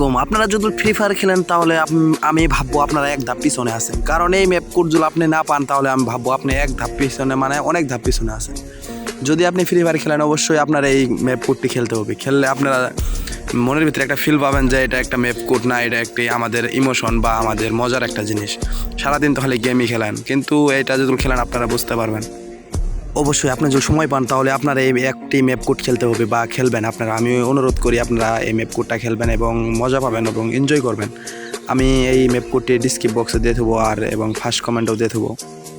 কম আপনারা যদি free fire খেলেন, তাহলে আমি ভাববো আপনারা এক ধাপ পিছনে আছেন। কারণ এই ম্যাপ কোড যদি আপনি না পান, তাহলে আমি ভাববো আপনি এক ধাপ পিছনে মানে অনেক ধাপ পিছনে আছেন। যদি আপনি ফ্রি ফায়ার খেলেন, অবশ্যই আপনার এই ম্যাপ কোডটি খেলতে হবে। খেললে আপনারা মনের ভিতরে একটা ফিল পাবেন যে এটা একটা ম্যাপ কোড না, এটা একটি আমাদের ইমোশন বা আমাদের মজার একটা জিনিস। সারাদিন তাহলে গেমই খেলেন। কিন্তু এটা যদি খেলেন, আপনারা বুঝতে পারবেন। অবশ্যই আপনি যদি সময় পান, তাহলে আপনারা এই একটি ম্যাপ কোড খেলতে হবে বা খেলবেন আপনারা। আমি অনুরোধ করি আপনারা এই ম্যাপ কোডটা খেলবেন এবং মজা পাবেন এবং এনজয় করবেন। আমি এই ম্যাপ কোডটি ডিসক্রিপ বক্সে দিয়ে দেবো আর এবং ফার্স্ট কমেন্টও দিয়ে দেবো।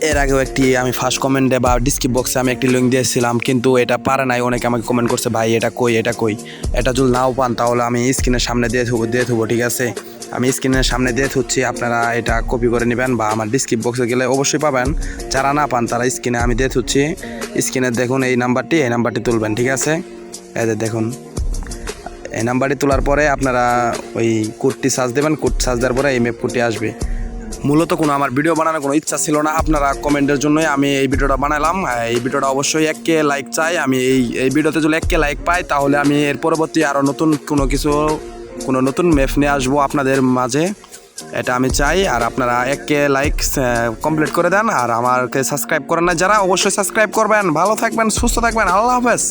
এর আগেও একটি আমি ফার্স্ট কমেন্টে বা ডিসক্রিপ বক্সে আমি একটি লিঙ্ক দিয়েছিলাম, কিন্তু এটা পারে নাই, অনেকে আমাকে কমেন্ট করছে, ভাই, এটা কই এটা কই? এটা যদি নাও পান, তাহলে আমি স্ক্রিনের সামনে দিয়ে দেবো দিয়ে দেবো ঠিক আছে? আমি স্ক্রিনের সামনে দিয়ে থুচ্ছি, আপনারা এটা কপি করে নেবেন বা আমার ডিসক্রিপ বক্সে গেলে অবশ্যই পাবেন। যারা না পান, তারা স্ক্রিনে আমি দিয়ে থুচ্ছি। স্ক্রিনে দেখুন এই নাম্বারটি এই নাম্বারটি তুলবেন, ঠিক আছে? এদের দেখুন। এই নাম্বারটি তোলার পরে আপনারা ওই কোডটি সার্চ দেবেন কোড সার্চ দেওয়ার পরে এই ম্যাপ কোডটি আসবে। মূলত কোনো আমার ভিডিও বানানোর কোনো ইচ্ছা ছিল না। আপনারা কমেন্টের জন্যই আমি এই ভিডিওটা বানালাম। এই ভিডিওটা অবশ্যই এক কে লাইক চাই। আমি এই এই ভিডিওতে যদি এক কে লাইক পাই, তাহলে আমি এর পরবর্তী আরও নতুন কোনো কিছু, কোনো নতুন ম্যাপ নিয়ে আসব আপনাদের মাঝে। এটা আমি চাই। আর আপনারা এক কে লাইক কমপ্লিট করে দেন। আর আমাকে সাবস্ক্রাইব করেন না যারা, অবশ্যই সাবস্ক্রাইব করবেন। ভালো থাকবেন, সুস্থ থাকবেন। আল্লাহ হাফেজ।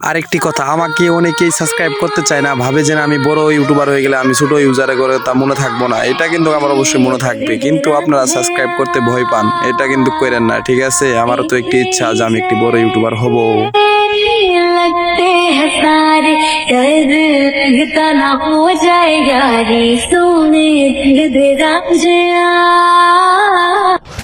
আরেকটি কথা আমাকে অনেকেই সাবস্ক্রাইব করতে চায় না ভাবে যে না আমি বড় ইউটিউবার হয়ে গেলে আমি ছোট ইউজারে করে তা মনে থাকবো না এটা কিন্তু আমার অবশ্যই মনে থাকবে কিন্তু আপনারা সাবস্ক্রাইব করতে ভয় পান এটা কিন্তু করেন না ঠিক আছে আমারও তো একটি ইচ্ছা যে আমি একটি বড় ইউটিউবার হব लगते हैं सारे दर्द तना हो जाएगा रे सोने दे राम जया